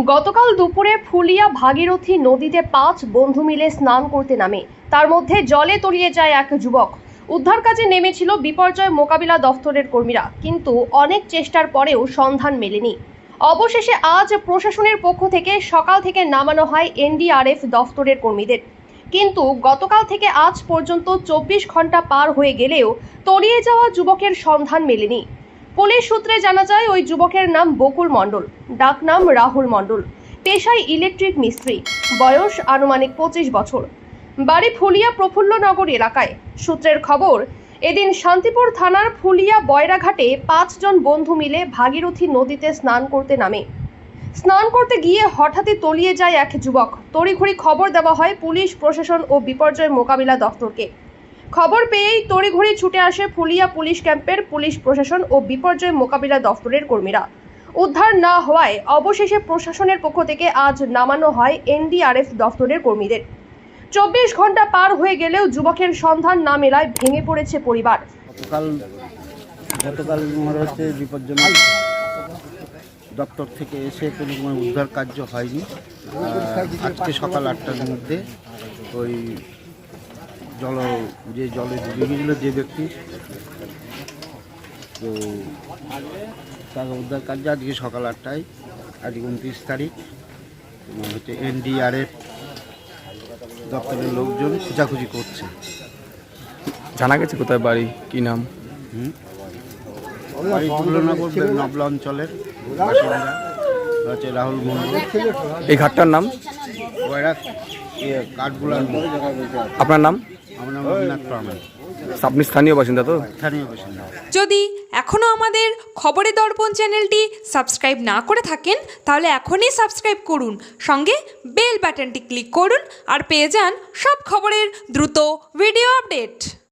গতকাল দুপুরে ফুলিয়া ভাগীরথী নদীতে পাঁচ বন্ধু মিলে স্নান করতে নামে। তার মধ্যে জলে তলিয়ে যায় এক যুবক। উদ্ধার কাজে নেমেছিল বিপর্যয় মোকাবিলা দফতরের কর্মীরা, কিন্তু অনেক চেষ্টার পরেও সন্ধান মেলেনি। অবশেষে আজ প্রশাসনের পক্ষ থেকে সকাল থেকে নামানো হয় এনডিআরএফ দফতরের কর্মীদের। কিন্তু গতকাল থেকে আজ পর্যন্ত চব্বিশ ঘণ্টা পার হয়ে গেলেও তলিয়ে যাওয়া যুবকের সন্ধান মেলেনি। পুলিশ সূত্রে জানা যায়, ওই যুবকের নাম বকুল মণ্ডল ডাকনাম রাহুল মণ্ডল। পেশায় ইলেকট্রিক মিস্ত্রি। বয়স আনুমানিক পঁচিশ বছর। বাড়ি ফুলিয়া প্রফুল্লনগর এলাকায়। সূত্রের খবর, এদিন শান্তিপুর থানার ফুলিয়া বয়রাঘাটে পাঁচজন বন্ধু মিলে ভাগীরথী নদীতে স্নান করতে নামে। স্নান করতে গিয়ে হঠাৎই তলিয়ে যায় এক যুবক। তড়িঘড়ি খবর দেওয়া হয় পুলিশ, প্রশাসন ও বিপর্যয় মোকাবিলা দফতরকে খবর পেয়েই তড়িঘড়ি ছুটে আসে ফুলিয়া পুলিশ ক্যাম্পের পুলিশ প্রশাসন ও বিপর্যয় মোকাবিলা দফতরের কর্মীরা। উদ্ধার না হওয়ায় অবশেষে প্রশাসনের পক্ষ থেকে আজ নামানো হয় এনডিআরএফ দফতরের কর্মীদের। চব্বিশ ঘণ্টা পার হয়ে গেলেও যুবকের সন্ধান না মেলায় ভেঙে পড়েছে পরিবার। গতকাল হচ্ছে বিপজ্জনক দপ্তর থেকে এসে কোনো উদ্ধার কার্য হয়নি। আজকে সকাল আটটার মধ্যে ওই জল যে জলে ডুবে গেছিল যে ব্যক্তি তো তাকে উদ্ধার কার্য আজকে সকাল আটটায় আজকে উনত্রিশ তারিখ এবং হচ্ছে এনডিআরএফ দপ্তরের লোকজন খোঁজাখুঁজি করছে। জানা গেছে কোথায় বাড়ি? কি নাম? হুম? বাড়ি নবলা অঞ্চলের বাসিন্দা হচ্ছে রাহুল মন্ডল এই ঘাটটার নাম? কাঠগুলার আপনার নাম? আপনি স্থানীয় বাসিন্দা তো? যদি এখনও আমাদের খবরের দর্পণ চ্যানেলটি সাবস্ক্রাইব না করে থাকেন তাহলে এখনই সাবস্ক্রাইব করুন। সঙ্গে বেল বাটনটি ক্লিক করুন আর পেয়ে যান সব খবরের দ্রুত ভিডিও আপডেট।